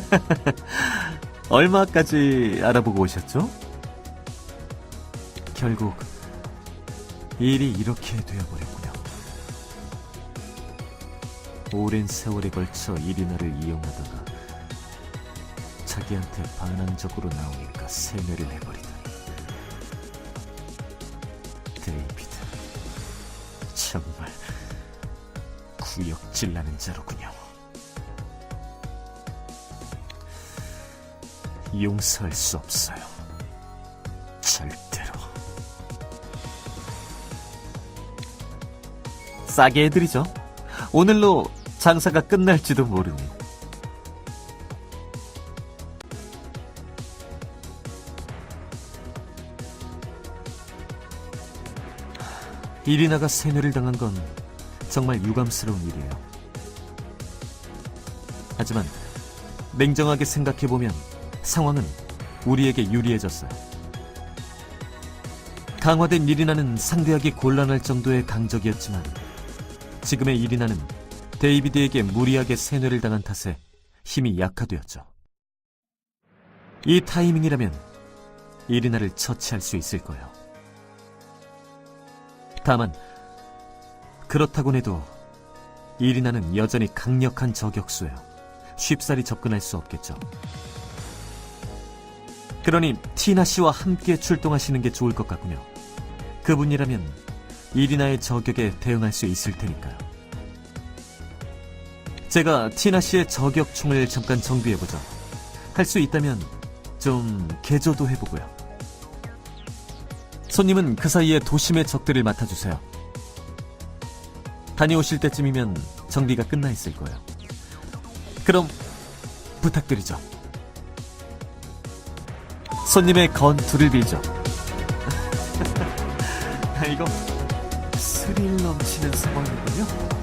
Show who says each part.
Speaker 1: 얼마까지 알아보고 오셨죠? 결국 일이 이렇게 되어버렸군요. 오랜 세월에 걸쳐 이리나를 이용하다가 자기한테 반항적으로 나오니까 세뇌를 해버리다니. 데이비드, 정말 구역질 나는 자로군요. 용서할 수 없어요. 절대로. 싸게 해드리죠. 오늘로 장사가 끝날지도 모르니. 이리나가 세뇌를 당한 건 정말 유감스러운 일이에요. 하지만 냉정하게 생각해보면 상황은 우리에게 유리해졌어요. 강화된 이리나는 상대하기 곤란할 정도의 강적이었지만 지금의 이리나는 데이비드에게 무리하게 세뇌를 당한 탓에 힘이 약화되었죠. 이 타이밍이라면 이리나를 처치할 수 있을 거예요. 다만 그렇다고 해도 이리나는 여전히 강력한 저격수예요. 쉽사리 접근할 수 없겠죠. 그러니 티나 씨와 함께 출동하시는 게 좋을 것 같군요. 그분이라면 이리나의 저격에 대응할 수 있을 테니까요. 제가 티나 씨의 저격총을 잠깐 정비해보죠. 할 수 있다면 좀 개조도 해보고요. 손님은 그 사이에 도심의 적들을 맡아주세요. 다녀오실 때쯤이면 정비가 끝나 있을 거예요. 그럼 부탁드리죠. 손님의 건투를 빌죠. 이거 스릴 넘치는 상황이군요.